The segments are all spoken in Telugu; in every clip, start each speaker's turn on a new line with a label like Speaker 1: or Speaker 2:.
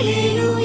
Speaker 1: 一路。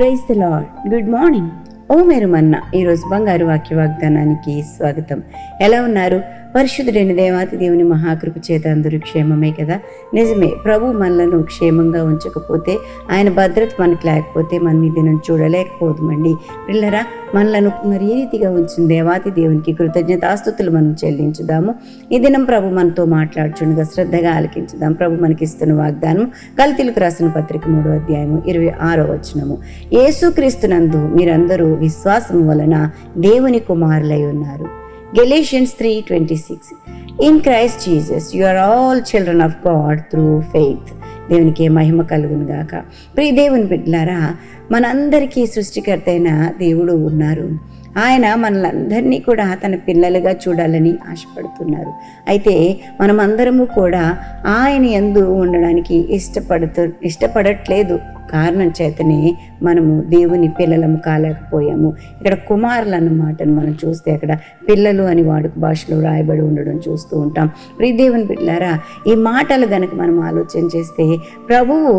Speaker 2: praise the Lord good morning. ఓ మీరు మన్న ఈరోజు బంగారు వాక్య వాగ్దానానికి స్వాగతం. ఎలా ఉన్నారు? పరిశుద్ధుడైన దేవాతి దేవుని మహాకృప చేత అందరూ క్షేమమే కదా? నిజమే ప్రభు మనలను క్షేమంగా ఉంచకపోతే ఆయన భద్రత మనకు లేకపోతే మనం ఈ దినం చూడలేకపోదుమండి. పిల్లరా మనలను మరి ఏ రీతిగా ఉంచిన దేవాతి దేవునికి కృతజ్ఞతాస్తుతులు మనం చెల్లించుదాము. ఈ దినం ప్రభు మనతో మాట్లాడుచుండగా శ్రద్ధగా ఆలకించుదాం. ప్రభు మనకిస్తున్న వాగ్దానం కల్తీలకు రాసిన పత్రిక మూడో అధ్యాయము ఇరవై ఆరో వచనము. యేసుక్రీస్తునందు మీరందరూ విశ్వాసం వలన దేవుని కుమారులై ఉన్నారు. Galatians three twenty six in Christ Jesus you are all children of God through faith దేవునికి మహిమ కలుగును గాక. ప్రియ దేవుని బిడ్డలారా మనందరికీ సృష్టికర్త అయిన దేవుడు ఉన్నారు. ఆయన మనలందరినీ కూడా తన పిల్లలుగా చూడాలని ఆశపడుతున్నారు. అయితే మనమందరము కూడా ఆయన ఎందు ఉండడానికి ఇష్టపడుతు ఇష్టపడట్లేదు. కారణం చేతనే మనము దేవుని పిల్లలము కాలేకపోయాము. ఇక్కడ కుమారులు అన్న మాటను మనం చూస్తే అక్కడ పిల్లలు అని వాడుక భాషలో రాయబడి ఉండడం చూస్తూ ఉంటాం. ప్రియ దేవుని బిడ్డలారా ఈ మాటలు గనక మనం ఆలోచన చేస్తే ప్రభువు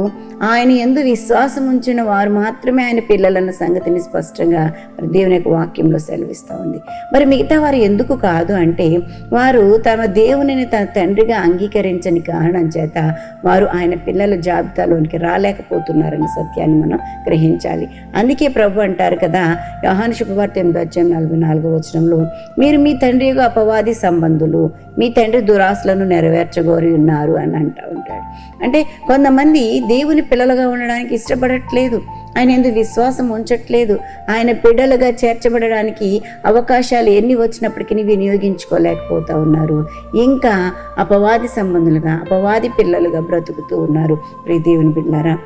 Speaker 2: ఆయన ఎందు విశ్వాసం ఉంచిన వారు మాత్రమే ఆయన పిల్లలన్న సంగతిని స్పష్టంగా మరి దేవుని యొక్క వాక్యంలో సెలవిస్తూ ఉంది. మరి మిగతా వారు ఎందుకు కాదు అంటే వారు తమ దేవునిని తన తండ్రిగా అంగీకరించని కారణం చేత వారు ఆయన పిల్లల జాబితాలోనికి రాలేకపోతున్నారని సత్యాన్ని మనం గ్రహించాలి. అందుకే ప్రభు అంటారు కదా యోహాను శుభవార్త ఎనిమిది అధ్యాయం నలభై నాలుగో వచనంలో మీరు మీ తండ్రి యొక్క అపవాది సంబంధులు మీ తండ్రి దురాశలను నెరవేర్చగోరి ఉన్నారు అని అంటూ ఉంటాడు. అంటే కొంతమంది దేవుని పిల్లలుగా ఉండడానికి ఇష్టపడట్లేదు. ఆయన ఎందుకు విశ్వాసం ఉంచట్లేదు. ఆయన బిడ్డలుగా చేర్చబడడానికి అవకాశాలు ఎన్ని వచ్చినప్పటికీ వినియోగించుకోలేకపోతా ఉన్నారు. ఇంకా అపవాది సంబంధులుగా అపవాది పిల్లలుగా బ్రతుకుతూ ఉన్నారు. ప్రీ దేవుని బిడ్డారా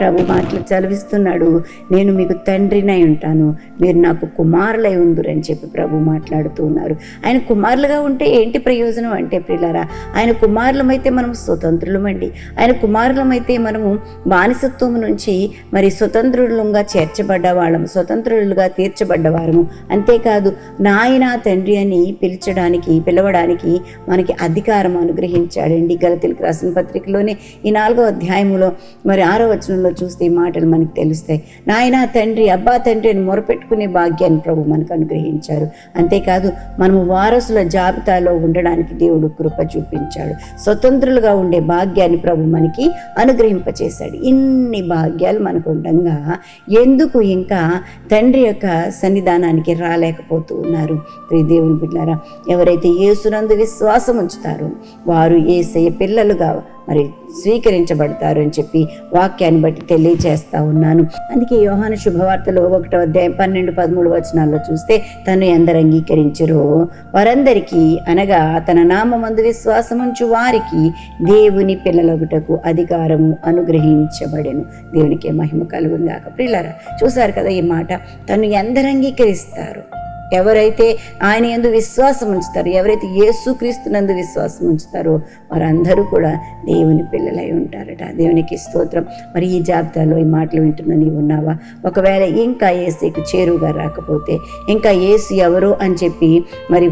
Speaker 2: ప్రభు మాటలు చదివిస్తున్నాడు. నేను మీకు తండ్రినై ఉంటాను. మీరు నాకు కుమారులై ఉందురని చెప్పి ప్రభు మాట్లాడుతూ ఉన్నారు. ఆయన కుమారులుగా ఉంటే ఏంటి ప్రయోజనం అంటే ప్రిలారా ఆయన కుమారులమైతే మనం స్వతంత్రులమండి. ఆయన కుమారులమైతే మనము బానిసత్వం నుంచి మరి స్వతంత్రులుగా చేర్చబడ్డ వాళ్ళము స్వతంత్రులుగా తీర్చబడ్డవారము అంతేకాదు నాయన తండ్రి అని పిలిచడానికి పిలవడానికి మనకి అధికారం అనుగ్రహించాడండి. గలతీలకు రాసిన పత్రికలోనే ఈ నాలుగో అధ్యాయములో మరి ఆరో వచనంలో చూస్తే ఈ మాటలు మనకు తెలుస్తాయి. నాయన తండ్రి అబ్బా తండ్రి అని మొరపెట్టుకునే భాగ్యాన్ని ప్రభు మనకు అనుగ్రహించారు అంతేకాదు మనము వారసుల జాబితాలో ఉండడానికి దేవుడు కృప చూపించాడు. స్వతంత్రులుగా ఉండే భాగ్యాన్ని ప్రభు మనకి అనుగ్రహింపచేశాడు. ఇన్ని భాగ్యాలు మనకు ఉండగా ఎందుకు ఇంకా తండ్రి యొక్క సన్నిధానానికి రాలేకపోతూ ఉన్నారు? దేవుని బిడ్డారా ఎవరైతే యేసునందు విశ్వాసం ఉంచుతారో వారు ఏసయ్య పిల్లలుగా మరి స్వీకరించబడతారు అని చెప్పి వాక్యాన్ని బట్టి తెలియజేస్తా ఉన్నాను. అందుకే యోహాను శుభవార్తలో ఒకటో అధ్యాయం పన్నెండు పదమూడు వచనాల్లో చూస్తే తను ఎందరు అంగీకరించరో? వారందరికీ అనగా తన నామందు విశ్వాసముంచు వారికి దేవుని పిల్లలగుటకు అధికారము అనుగ్రహించబడెను. దేవునికి మహిమ కలుగుందాక గాక. ప్రియులారా చూసారు కదా ఈ మాట? తను ఎందరు అంగీకరిస్తారు? ఎవరైతే ఆయన ఎందు విశ్వాసం ఉంచుతారో ఎవరైతే యేసుక్రీస్తునందు విశ్వాసం ఉంచుతారో వారందరూ కూడా దేవుని పిల్లలై ఉంటారట. దేవునికి స్తోత్రం. మరి ఈ జాబితాలో ఈ మాటలు వింటున్న నీవు ఉన్నావా? ఒకవేళ ఇంకా ఏసుకు చేరువుగా రాకపోతే ఇంకా ఏసు ఎవరు అని చెప్పి మరి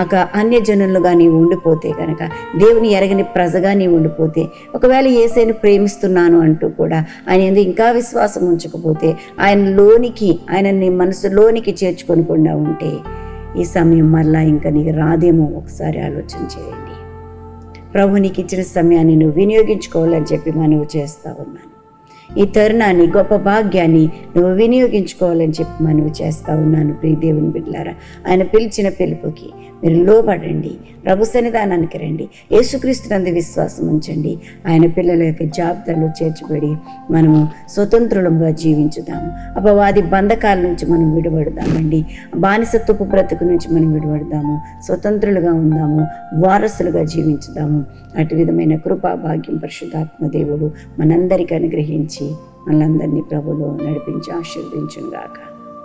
Speaker 2: ఒక అన్యజనులుగా నీవు ఉండిపోతే కనుక దేవుని ఎరగని ప్రజగా నీవు ఉండిపోతే ఒకవేళ ఏసైను ప్రేమిస్తున్నాను అంటూ కూడా ఆయన ఎందు ఇంకా విశ్వాసం ఉంచకపోతే ఆయన లోనికి ఆయన నీ మనసులోనికి చేర్చుకొనకుండా ఉంటే ఈ సమయం మరలా ఇంకా నీకు రాదేమో. ఒకసారి ఆలోచన చేయండి. ప్రభు నీకు ఇచ్చిన సమయాన్ని నువ్వు వినియోగించుకోవాలని చెప్పి మనవి చేస్తా ఉన్నాను. ఈ తరుణాన్ని గొప్ప భాగ్యాన్ని నువ్వు వినియోగించుకోవాలని చెప్పి మనవి చేస్తా ఉన్నాను ప్రియదేవుని బిడ్డలారా. ఆయన పిలిచిన పిలుపుకి మీరు లోబడండి ప్రభు సన్నిధానానికి రండి యేసుక్రీస్తునందు విశ్వాసం ఉంచండి. ఆయన పిల్లల యొక్క జాబితాలో చేర్చబడి మనము స్వతంత్రులంగా జీవించుదాము అపవాది బంధకాల నుంచి మనం విడబడదామండి బానిసత్వపు బ్రతుకు నుంచి మనం విడబడదాము స్వతంత్రులుగా ఉందాము. వారసులుగా జీవించుదాము. అటు విధమైన కృపా భాగ్యం పరిశుద్ధాత్మ దేవుడు మనందరికీ అనుగ్రహించి మనందరినీ ప్రభులో నడిపించి ఆశీర్వదించును గాక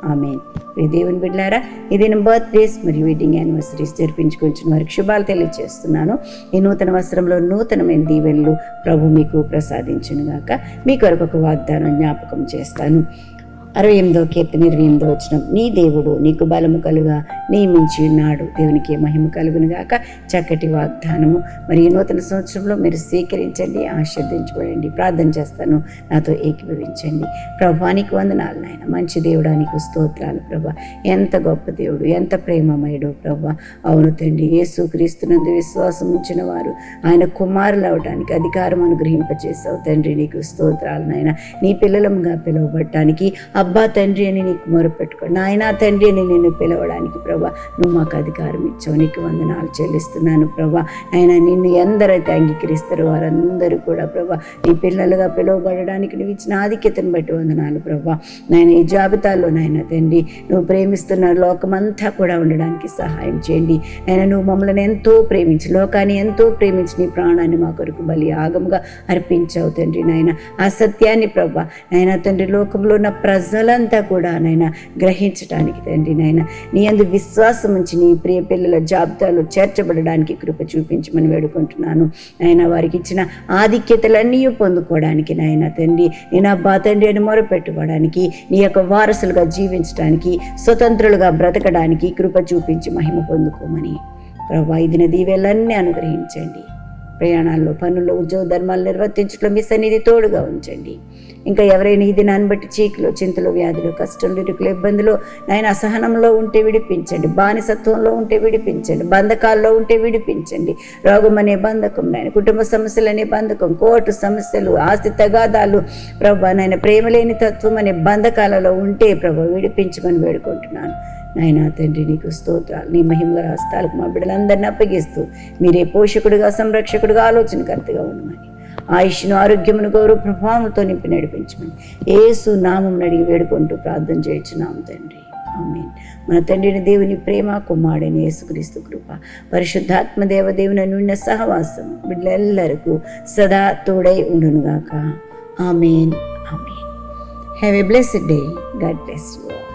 Speaker 2: ఆమె ప్రియ దేవుని బిడ్డారా ఇది నేను బర్త్డేస్ మరియు వెడ్డింగ్ యానివర్సరీస్ జరిపించుకొచ్చిన వారికి శుభాలు తెలియజేస్తున్నాను. ఈ నూతన వస్త్రంలో నూతనమైన దీవెనలు ప్రభు మీకు ప్రసాదించును గాక మీ కొరకు ఒక వాగ్దానం జ్ఞాపకం చేస్తాను. అరవై ఎనిమిదో కీర్తన ఇరవై ఎనిమిదో వచ్చిన నీ దేవుడు నీకు బలము కలుగా నియమించి ఉన్నాడు. దేవునికి మహిమ కలుగును గాక. చక్కటి వాగ్దానము. మరి నూతన సంవత్సరంలో మీరు స్వీకరించండి ఆశీర్దించబడండి ప్రార్థన చేస్తాను. నాతో ఏకీభవించండి. ప్రభానికి వందనాలు నాయన. మంచి దేవుడానికి స్తోత్రాలు ప్రభా. ఎంత గొప్ప దేవుడు ఎంత ప్రేమమయుడు ప్రభా. అవును తండ్రి యేసు క్రీస్తునందు విశ్వాసం ఉంచిన వారు. ఆయన కుమారులు అవడానికి అధికారం అనుగ్రహింపజేసావు తండ్రి. నీకు స్తోత్రాలు నాయన. నీ పిల్లలంగా పిలువబడటానికి అబ్బా తండ్రి అని నీకు మొరపెట్టుకో. నాయన తండ్రి అని నేను పిలవడానికి ప్రభా నువ్వు మాకు అధికారం ఇచ్చావు. నీకు వందనాలు చెల్లిస్తున్నాను ప్రభా. ఆయన నిన్ను ఎందరైతే అంగీకరిస్తారో వారందరూ కూడా ప్రభా నీ పిల్లలుగా పిలువబడడానికి నువ్వు ఇచ్చిన ఆధిక్యతను బట్టి వందనాలు ప్రభా. నాయన ఈ జాబితాలో నాయన తండ్రి నువ్వు ప్రేమిస్తున్న లోకమంతా కూడా ఉండడానికి సహాయం చేయండి. ఆయన నువ్వు మమ్మల్ని ఎంతో ప్రేమించి లోకాన్ని ఎంతో ప్రేమించి నీ ప్రాణాన్ని మా కొరకు బలి ఆగముగా అర్పించావు తండ్రి నాయన. ఆ సత్యాన్ని ప్రభా నాయన తండ్రి లోకంలో ఉన్న ప్రజలంతా కూడా నాయన గ్రహించడానికి తండ్రి నాయన. నీ అందు విశ్వాసం ఉంచి నీ ప్రియ పిల్లల జాబితాలో చేర్చబడడానికి కృప చూపించమని వేడుకుంటున్నాను. ఆయన వారికి ఇచ్చిన ఆధిక్యతలన్నీ పొందుకోవడానికి నాయన తండ్రి. నేను అబ్బా తండ్రి అని మొరపెట్టుకోవడానికి నీ యొక్క వారసులుగా జీవించడానికి స్వతంత్రులుగా బ్రతకడానికి కృప చూపించి మహిమ పొందుకోమని. ప్రభా ఇదిన దీవెలన్నీ అనుగ్రహించండి. ప్రయాణాల్లో పనుల్లో ఉద్యోగ ధర్మాలు నిర్వర్తించడంలో మీ సన్నిధి తోడుగా ఉంచండి. ఇంకా ఎవరైనా ఈ దినాన్ని బట్టి చీకులు చింతలు వ్యాధులు కష్టం ఇరుకులు ఇబ్బందులు నాయన అసహనంలో ఉంటే విడిపించండి. బానిసత్వంలో ఉంటే విడిపించండి. బంధకాల్లో ఉంటే విడిపించండి. రోగం అనే బంధకం నాయన కుటుంబ సమస్యలు అనే బంధకం కోర్టు సమస్యలు ఆస్తి తగాదాలు ప్రభా నాయన ప్రేమ లేని తత్వం అనే బంధకాలలో ఉంటే ప్రభు విడిపించమని వేడుకుంటున్నాను. నాయనా తండ్రి నీకు స్తోత్రాలు నీ మహిమగల హస్తాలకు మా బిడ్డలందరినీ అప్పగిస్తూ మీరే పోషకుడుగా సంరక్షకుడుగా ఆలోచనకర్తగా ఉండమని. ఆయుష్ను ఆరోగ్యమును గౌరవ ప్రభావంతో నింపి నడిపించమని ఏసు నామం అడిగి వేడుకుంటూ ప్రార్థన చేయించున్నాం తండ్రి. ఆమేన్. మన తండ్రిని దేవుని ప్రేమ కుమారుడైన యేసుక్రీస్తు కృప పరిశుద్ధాత్మ దేవదేవుని నుండి సహవాసం బిడ్డలెల్లరకు సదా తోడై ఉండునుగాక. Amen. Amen. Have a blessed day God bless you